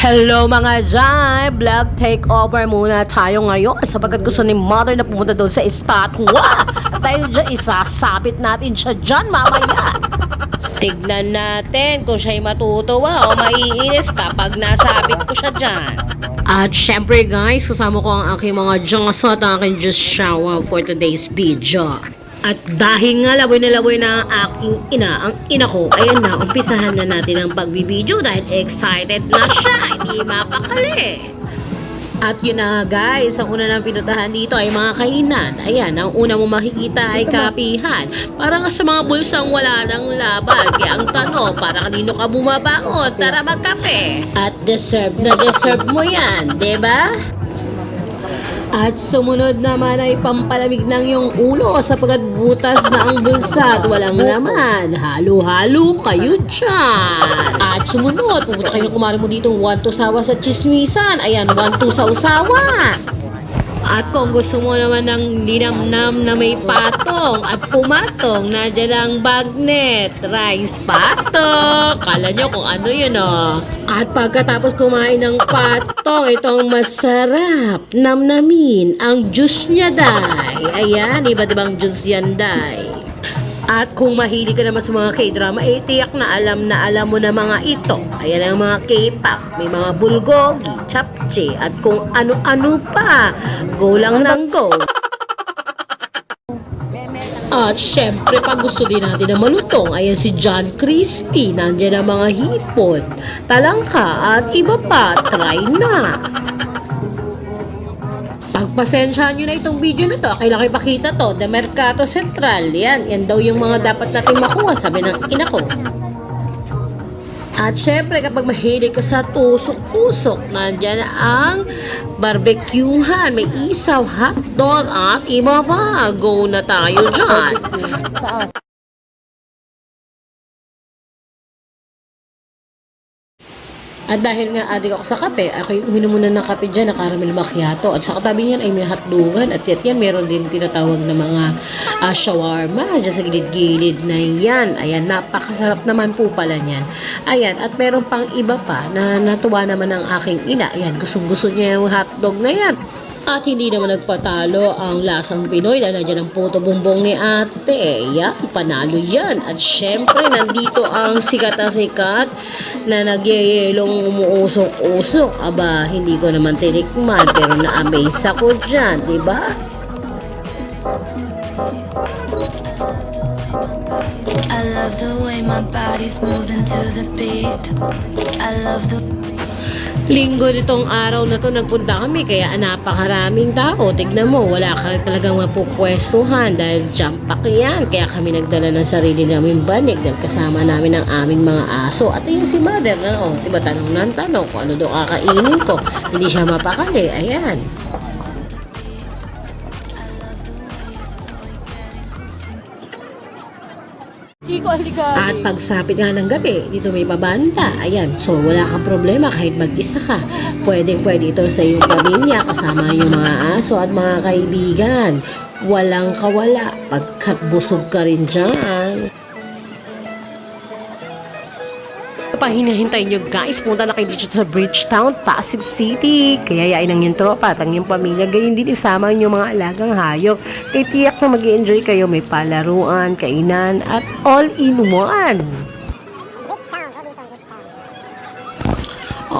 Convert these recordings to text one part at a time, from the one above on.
Hello mga Jai! Vlog takeover muna tayo ngayon sapagkat gusto ni Mother na pumunta doon sa spot. Wow! At dahil dyan, isasabit natin siya dyan mamaya. Tignan natin kung siya'y matutuwa o maiinis kapag nasabit ko siya dyan. At syempre guys, kasama ko ang aking mga Diyos at ang aking Diyos shower for today's video. At dahil nga laboy na laboy na ang aking ina, ang ina ko, ayan na, umpisahan na natin ang pagbibideo dahil excited na siya, hindi mapakali. At yun na guys, ang una ng pinuntahan dito ay mga kainan. Ayan, ang una mo makikita ay kapihan. Para nga sa mga bulsang wala ng laban. Kaya ang tanong, para kanino ka bumabangon? Tara magkape. At deserve na deserve mo yan, ba? At sumunod naman ay pampalamig ng iyong ulo sapagkat butas na ang bulsa at walang laman. Halo-halo kayo dyan. At sumunod, pupunta kayo ng kumari mo dito, one to sawa sa chismisan. Ayan, one to sa usawa. At kung gusto mo naman ng linamnam na may patong at pumatong, nadyan ang bagnet, rice patong. Kala nyo kung ano yun oh. At pagkatapos kumain ng patong, itong masarap, namnamin, ang juice niya day. Ayan, iba't ibang juice yan day. At kung mahilig ka naman sa mga K-drama, eh tiyak na alam na alam mo na mga ito. Ayan ang mga K-pop, may mga bulgogi, chapche, at kung ano-ano pa. Go lang ng go. At syempre, pag gusto din natin na malutong, ayan si John Crispy, nandiyan ang mga hipon, talangka, at iba pa, try na. Pagpasensyahan nyo na itong video na to, kailangan ipakita to, The Mercato Central, yan, yan daw yung mga dapat natin makuha, sabi ng ina ko. At syempre, kapag mahilig ka sa tusok-tusok, nandyan ang barbecuehan, may isaw, hotdog, at iba pa. Go na tayo dyan. At dahil nga adik ako sa kape, ako yung uminom muna ng kape dyan na caramel macchiato. At sa katabi niyan ay may hotdogan. At yet yan, meron din tinatawag na mga ah, shawarma dyan sa gilid-gilid na yan. Ayan, napakasarap naman po pala niyan. Ayan, at meron pang iba pa na natuwa naman ang aking ina. Ayan, gustong-gusto niya yung hotdog na yan. At hindi naman nagpatalo ang lasang Pinoy dahil nandiyan ang puto bumbong ni ate. Yan, panalo yan. At syempre, nandito ang sikat na sikat na nagyayelong umuusok-usok. Aba, hindi ko naman tinikman pero na-amaze ako dyan, di ba? I love the way my body's moving to the beat. I love the Linggo nitong araw na to nagpunta kami kaya napakaraming tao. Tignan mo, wala ka talagang mapupwestuhan dahil jump pack yan. Kaya kami nagdala ng sarili namin banig dahil kasama namin ang aming mga aso. At ayun si mother na, oh, diba tanong ng tanong kung ano daw kakainin ko. Hindi siya mapakali, ayan. Chico, halika. At pagsapit nga ng gabi, dito may babanta. Ayan, so wala kang problema kahit mag-isa ka. Pwedeng pwede ito sa iyong pamilya, kasama yung mga aso at mga kaibigan. Walang kawala, pagkat busog ka rin dyan. Pa hinahintay nyo guys, punta na kayo dito sa Bridgetown, Pasig City. Kaya yain ang yung tropa at ang yung pamilya. Gayon din isama yung mga alagang hayop. Kaya tiyak na mag enjoy kayo. May palaruan, kainan, at all in one.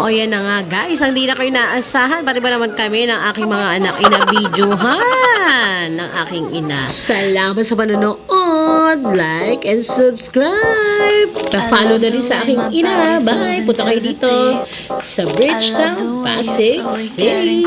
O, yan na nga guys. Ang di na kayo naasahan. Pati ba naman kami ng aking mga anak inabidyohan ng aking ina. Salamat sa panonood. Like and subscribe. Pa-follow na rin sa aking ina. Bye. Punta kayo dito sa Bridgetown, Pasig City.